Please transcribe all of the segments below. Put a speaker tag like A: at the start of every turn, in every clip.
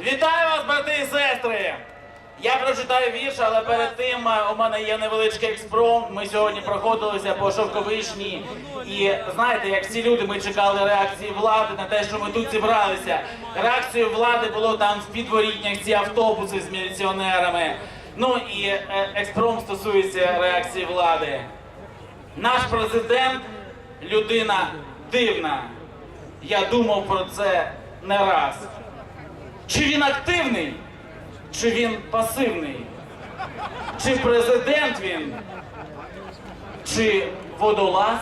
A: Вітаю вас, брати і сестри! Я прочитаю вірш, але перед тим е, у мене є невеличкий експромт. Ми сьогодні проходилися по Шовковишній. І знаєте, як всі люди, ми чекали реакції влади на те, що ми тут зібралися. Реакцією влади було там в підворітнях ці автобуси з міліціонерами. Ну і е, експромт стосується реакції влади. Наш президент людина дивна. Я думав про це не раз. Чи він активний, чи він пасивний? Чи президент він, чи водолаз?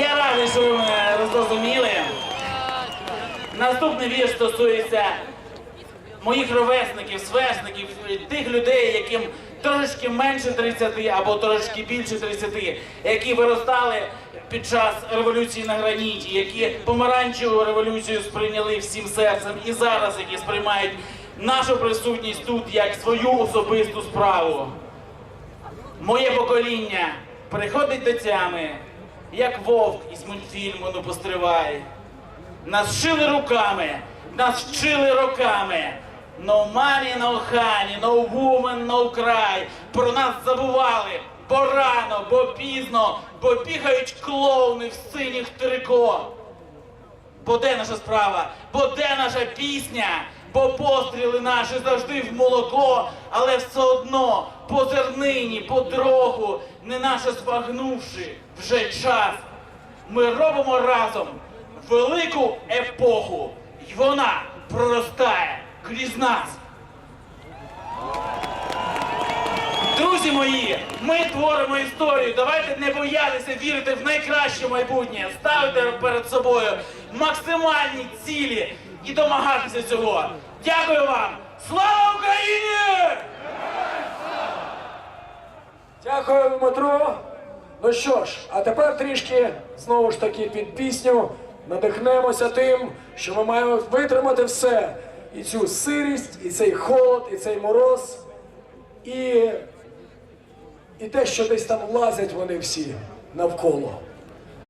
A: Я радий, що ви мене зрозуміли. Наступний вірш стосується моїх ровесників, сверстників, тих людей, яким трошки менше 30 або трошки більше 30, які виростали під час революції на граніті, які помаранчеву революцію сприйняли всім серцем і зараз, які сприймають нашу присутність тут як свою особисту справу. Моє покоління приходить до тями, як вовк із мультфільму «Ну постривай». Нас вчили руками, нас вчили роками. No money, no honey, no woman, no cry. Про нас забували, бо рано, бо пізно, бо бігають клоуни в синіх трико. Бо де наша справа? Бо де наша пісня? Бо постріли наші завжди в молоко, але все одно по зернині, по дрогу, не наше збагнувши вже час. Ми робимо разом велику епоху, і вона проростає крізь нас. Друзі мої, ми творимо історію. Давайте не боятися вірити в найкраще майбутнє, ставити перед собою максимальні цілі і домагатися цього. Дякую вам! Слава Україні!
B: Дякую, Дмитро. Ну що ж, а тепер трішки знову ж таки під пісню надихнемося тим, що ми маємо витримати все. І цю сирість, і цей холод, і цей мороз, і, і те, що десь там лазять вони всі навколо.